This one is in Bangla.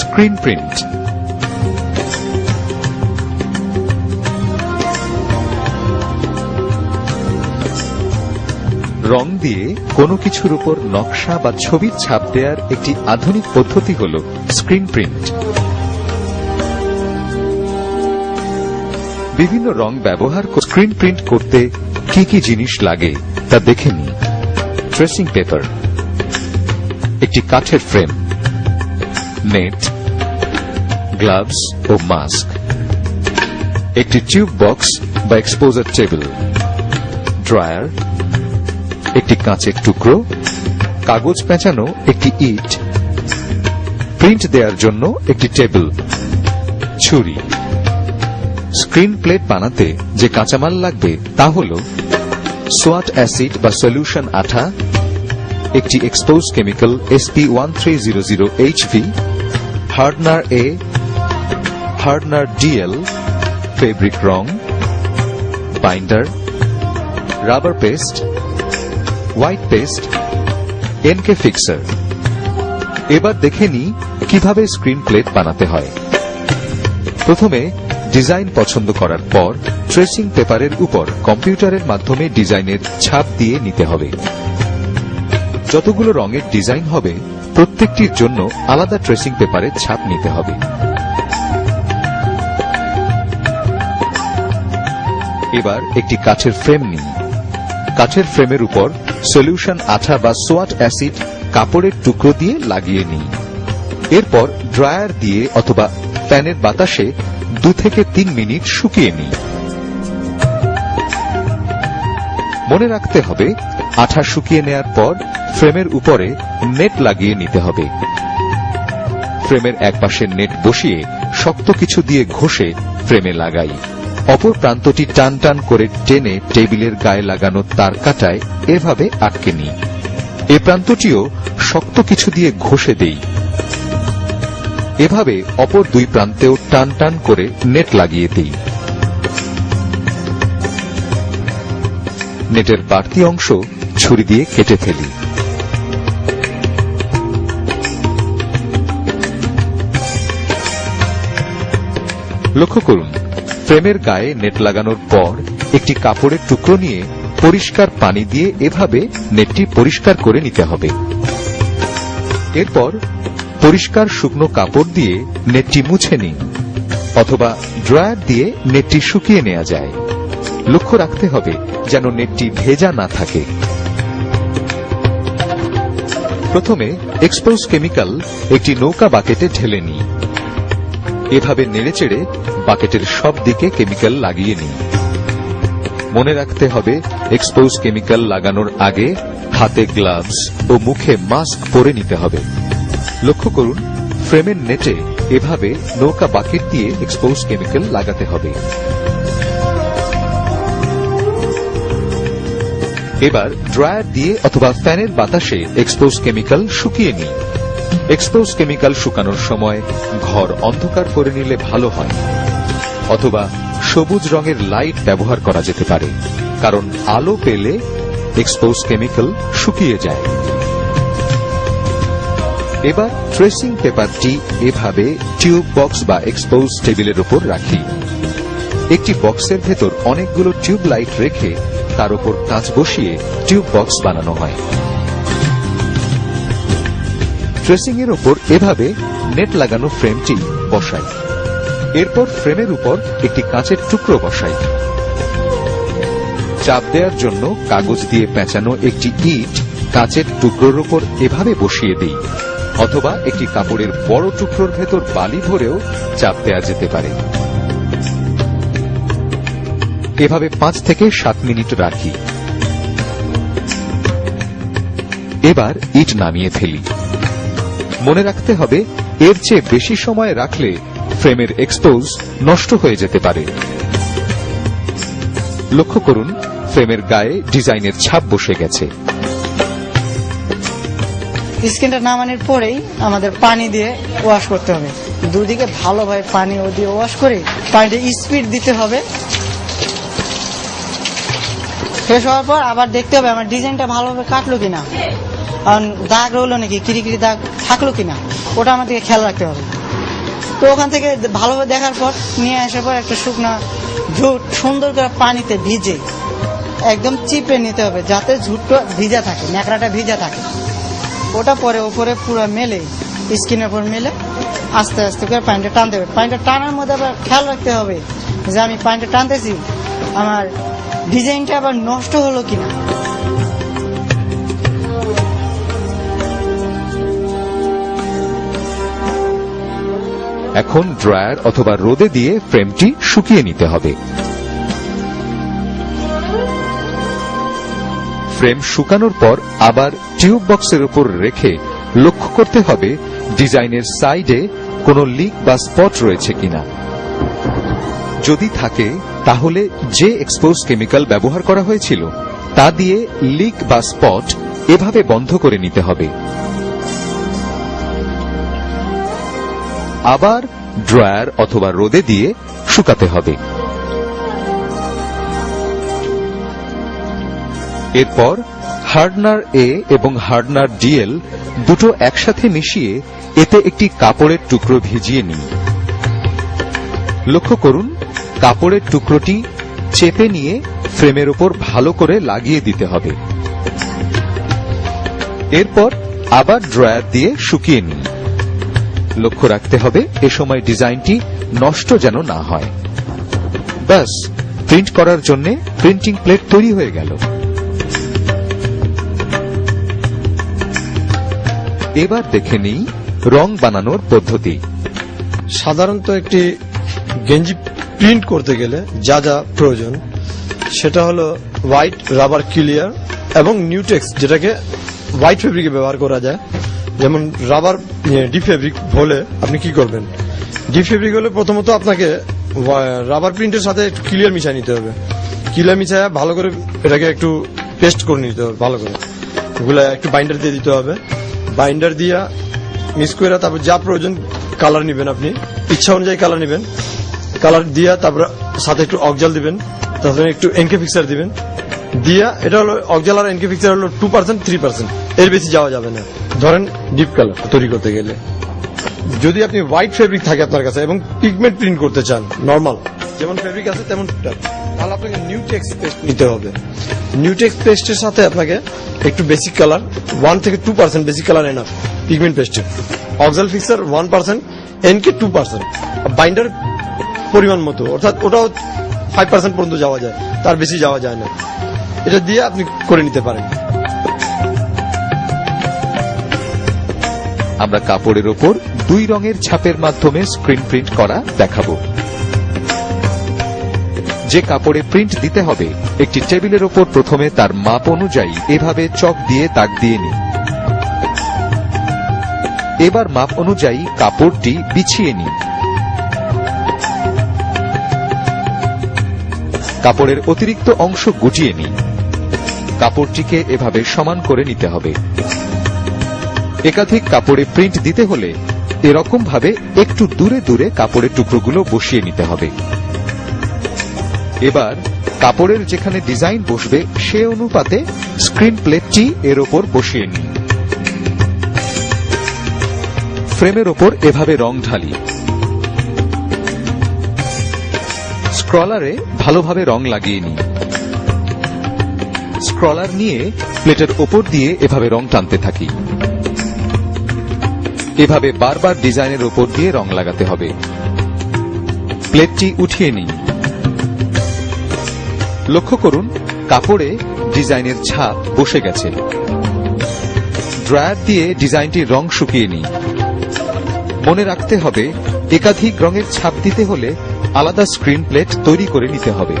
Screen print. রং দিয়ে কোনো কিছুর উপর নকশা বা ছবির ছাপ দেওয়ার একটি আধুনিক পদ্ধতি হল স্ক্রিন প্রিন্ট। বিভিন্ন রং ব্যবহার করে স্ক্রিন প্রিন্ট করতে কি কি জিনিস লাগে তা দেখে নিই ট্রেসিং পেপার। একটি কাঠের ফ্রেম। নেট গ্লাভস ও মাস্ক একটি টিউব বক্স বা এক্সপোজার টেবিল ড্রায়ার একটি কাঁচের টুকরো, কাগজ পেঁচানো একটি ইট প্রিন্ট দেওয়ার জন্য একটি টেবিল ছুরি। স্ক্রিন প্লেট বানাতে যে কাঁচামাল লাগবে তা হল সোয়াট অ্যাসিড বা সলিউশন আঠা, একটি expose chemical SP one three zero zero H HV hardener A hardener DL fabric wrong binder rubber paste white paste NK fixer এবার দেখে নিই কীভাবে স্ক্রিন প্লেট বানাতে হয়। প্রথমে ডিজাইন পছন্দ করার পর ট্রেসিং পেপারের উপর কম্পিউটারের মাধ্যমে ডিজাইনের ছাপ দিয়ে নিতে হবে। যতগুলো রঙের ডিজাইন হবে প্রত্যেকটির জন্য আলাদা ট্রেসিং পেপারের ছাপ নিতে হবে। এবার একটি কাঠের ফ্রেম নিন। কাঠের ফ্রেমের উপর সলিউশন আঠা বা সোয়াট অ্যাসিড কাপড়ের টুকরো দিয়ে লাগিয়ে নিই এরপর ড্রায়ার দিয়ে অথবা ফ্যানের বাতাসে দু থেকে তিন মিনিট শুকিয়ে নিই মনে রাখতে হবে আঠা শুকিয়ে নেয়ার পর ফ্রেমের উপরে নেট লাগিয়ে নিতে হবে। ফ্রেমের একপাশে নেট বসিয়ে শক্ত কিছু দিয়ে ঘষে ফ্রেমে লাগাই। অপর প্রান্তটি টান টান করে টেনে টেবিলের গায়ে লাগানো তার কাটায় এভাবে আটকে নিই। এ প্রান্তটিও শক্ত কিছু দিয়ে ঘষে দেই। এভাবে অপর দুই প্রান্তেও টান টান করে নেট লাগিয়ে দিই। নেটের বাড়তি অংশ ছুরি দিয়ে কেটে ফেলি। লক্ষ্য করুন, ফ্রেমের গায়ে নেট লাগানোর পর একটি কাপড়ের টুকরো নিয়ে পরিষ্কার পানি দিয়ে এভাবে নেটটি পরিষ্কার করে নিতে হবে। এরপর পরিষ্কার শুকনো কাপড় দিয়ে নেটটি মুছে নিন, অথবা ড্রায়ার দিয়ে নেটটি শুকিয়ে নেওয়া যায়। লক্ষ্য রাখতে হবে যেন নেটটি ভেজা না থাকে। প্রথমে এক্সপোজ কেমিক্যাল একটি নৌকা বাকেটে ঢেলে নিই। এভাবে নেড়েচেড়ে বাকেটের সব দিকে কেমিক্যাল লাগিয়ে নিই। মনে রাখতে হবে এক্সপোজ কেমিক্যাল লাগানোর আগে হাতে গ্লাভস ও মুখে মাস্ক পরে নিতে হবে। লক্ষ্য করুন ফ্রেমের নেটে এভাবে নৌকা বাকেট দিয়ে এক্সপোজ কেমিক্যাল লাগাতে হবে। এবার ড্রায়ার দিয়ে অথবা ফ্যানের বাতাসে এক্সপোজ কেমিক্যাল শুকিয়ে নিই এক্সপোজ কেমিক্যাল শুকানোর সময় ঘর অন্ধকার করে নিলে ভালো হয়। অথবা সবুজ রঙের লাইট ব্যবহার করা যেতে পারে, কারণ আলো পেলে এক্সপোজ কেমিক্যাল শুকিয়ে যায়। এবার ট্রেসিং পেপারটি এভাবে টিউব বক্স বা এক্সপোজ টেবিলের উপর রাখি। একটি বক্সের ভেতর অনেকগুলো টিউব লাইট রেখে তার উপর কাঁচ বসিয়ে টিউব বক্স বানানো হয়। ট্রেসিং এর উপর এভাবে নেট লাগানো ফ্রেমটি বসাই এরপর ফ্রেমের উপর একটি কাঁচের টুকরো বসাই চাপ দেওয়ার জন্য কাগজ দিয়ে পেঁচানো একটি ইট কাঁচের টুকরোর উপর এভাবে বসিয়ে দিই, অথবা একটি কাপড়ের বড় টুকরোর ভেতর বালি ভরেও চাপ দেওয়া যেতে পারে। এভাবে পাঁচ থেকে সাত মিনিট রাখি। এবার ইট নামিয়ে ফেলি। মনে রাখতে হবে, এর চেয়ে বেশি সময় রাখলে ফ্রেমের এক্সপোজ নষ্ট হয়ে যেতে পারে। লক্ষ্য করুন, ফ্রেমের গায়ে ডিজাইনের ছাপ বসে গেছে। স্কিনটা নামানোর পরেই আমাদের পানি দিয়ে ওয়াশ করতে হবে। দুদিকে ভালোভাবে পানি ও দিয়ে ওয়াশ করে পানিটা স্পিড দিতে হবে। শেষ হওয়ার পর আবার দেখতে হবে আমার ডিজাইনটা ভালোভাবে কাটলো কিনা। দাগ রইল নাকি কিরি কিরি দাগ থাকল কিনা, ওটা আমাদেরকে খেয়াল রাখতে হবে। তো ওখান থেকে ভালোভাবে দেখার পর নিয়ে আসার পর একটা শুকনা ঝুট, সুন্দর করে পানিতে ভিজে একদম চিপে নিতে হবে যাতে ঝুটটা ভিজা থাকে, ন্যাকড়াটা ভিজা থাকে। ওটা পরে ওপরে পুরো মেলে, স্কিনের উপর মেলে, আস্তে আস্তে করে পানিটা টানতে হবে। পানিটা টানার মধ্যে আবার খেয়াল রাখতে হবে যে আমি পানিটা টানতেছি, আমার ডিজাইনটা আবার নষ্ট হলো কিনা? এখন ড্রায়ার অথবা রোদে দিয়ে ফ্রেমটি শুকিয়ে নিতে হবে। ফ্রেম শুকানোর পর আবার টিউব বক্সের উপর রেখে লক্ষ্য করতে হবে ডিজাইনের সাইডে কোনো লিক বা স্পট রয়েছে কিনা। যদি থাকে, তাহলে যে এক্সপোজ কেমিক্যাল ব্যবহার করা হয়েছিল, তা দিয়ে লিক বা স্পট এভাবে বন্ধ করে নিতে হবে। আবার ড্রায়ার অথবা রোদে দিয়ে শুকাতে হবে। এরপর হার্ডনার এ এবং হার্ডনার ডিএল দুটো একসাথে মিশিয়ে এতে একটি কাপড়ের টুকরো ভিজিয়ে নিই লক্ষ্য করুন, কাপড়ের টুকরোটি চেপে নিয়ে ফ্রেমের উপর ভালো করে লাগিয়ে দিতে হবে। এরপর আবার ড্রয়ার দিয়ে শুকিয়ে নিন। লক্ষ্য রাখতে হবে, এ সময় ডিজাইনটি নষ্ট যেন না হয়। ব্যাস, প্রিন্ট করার জন্য প্রিন্টিং প্লেট তৈরি হয়ে গেল। এবার দেখে নিই রং বানানোর পদ্ধতি। সাধারণত একটি গেঞ্জি প্রিন্ট করতে গেলে যা যা প্রয়োজন, সেটা হলো হোয়াইট রাবার ক্লিয়ার এবং নিউটেক্স যেটাকে হোয়াইট ফেব্রিকে ব্যবহার করা যায়। যেমন রাবার ডি ফেব্রিক হলে আপনি কি করবেন? ডি ফেব্রিক হলে প্রথমত আপনাকে রাবার প্রিন্টের সাথে একটু ক্লিয়ার মিশাই নিতে হবে। ক্লিয়ার মিশায় ভালো করে এটাকে একটু পেস্ট করে নিতে হবে, ভালো করে। এগুলা একটু বাইন্ডার দিয়ে দিতে হবে। বাইন্ডার দিয়া মিক্স করে তারপর যা প্রয়োজন কালার নেবেন আপনি। ইচ্ছা অনুযায়ী কালার নেবেন। কালার দিয়া, তারপর সাথে একটু অকজাল দিবেন, তারপরে একটু এনকে ফিক্সার দিবেন। দিয়া, এটা হলো অকজাল আর এনকে ফিক্সার হলো টু পার্সেন্ট থ্রি পার্সেন্ট এর বেশি যাওয়া যাবে না। ধরেন ডিপ কালার তৈরি করতে গেলে। যদি আপনি হোয়াইট ফেব্রিক থাকে আপনার কাছে এবং পিগমেন্ট প্রিন্ট করতে চান নর্মাল যেমন ফেব্রিক আছে তেমন তাহলে আপনাকে নিউটেক্স পেস্ট নিতে হবে। নিউটেক্স পেস্টের সাথে আপনাকে একটু বেসিক কালার ওয়ান থেকে two percent basic colour enough pigment পেস্টের অক্সাল fixer one percent NK two percent binder পরিমাণ মতো। অর্থাৎ ওটাও ফাইভ পার্সেন্ট পর্যন্ত যাওয়া যায়। তার বেশি যাওয়া যায় না। এটা দিয়ে আপনি করে নিতে পারেন। আমরা কাপড়ের ওপর দুই রঙের ছাপের মাধ্যমে স্ক্রিন প্রিন্ট করা দেখাবো। যে কাপড়ে প্রিন্ট দিতে হবে, একটি টেবিলের ওপর প্রথমে তার মাপ অনুযায়ী এভাবে চক দিয়ে দাগ দিয়ে নিই এবার মাপ অনুযায়ী কাপড়টি বিছিয়ে নিই কাপড়ের অতিরিক্ত অংশ গুটিয়ে নিই কাপড়টিকে এভাবে সমান করে নিতে হবে। একাধিক কাপড়ে প্রিন্ট দিতে হলে এরকম ভাবে একটু দূরে দূরে কাপড়ের টুকরোগুলো বসিয়ে নিতে হবে। এবার কাপড়ের যেখানে ডিজাইন বসবে সে অনুপাতে স্ক্রিন প্লেটটি এর ওপর বসিয়ে নিই ফ্রেমের ওপর এভাবে রং ঢালি। স্ক্রলারে ভালোভাবে রং লাগিয়ে নিই স্ক্রলার নিয়ে প্লেটের ওপর দিয়ে এভাবে রং টানতে থাকি। এভাবে বারবার ডিজাইনের ওপর দিয়ে রং লাগাতে হবে। প্লেটটি উঠিয়ে নিই লক্ষ্য করুন, কাপড়ে ডিজাইনের ছাপ বসে গেছে। ড্রায়ার দিয়ে ডিজাইনটির রং শুকিয়ে নিই মনে রাখতে হবে, একাধিক রঙের ছাপ দিতে হলে আলাদা স্ক্রিন প্লেট তৈরি করে নিতে হবে।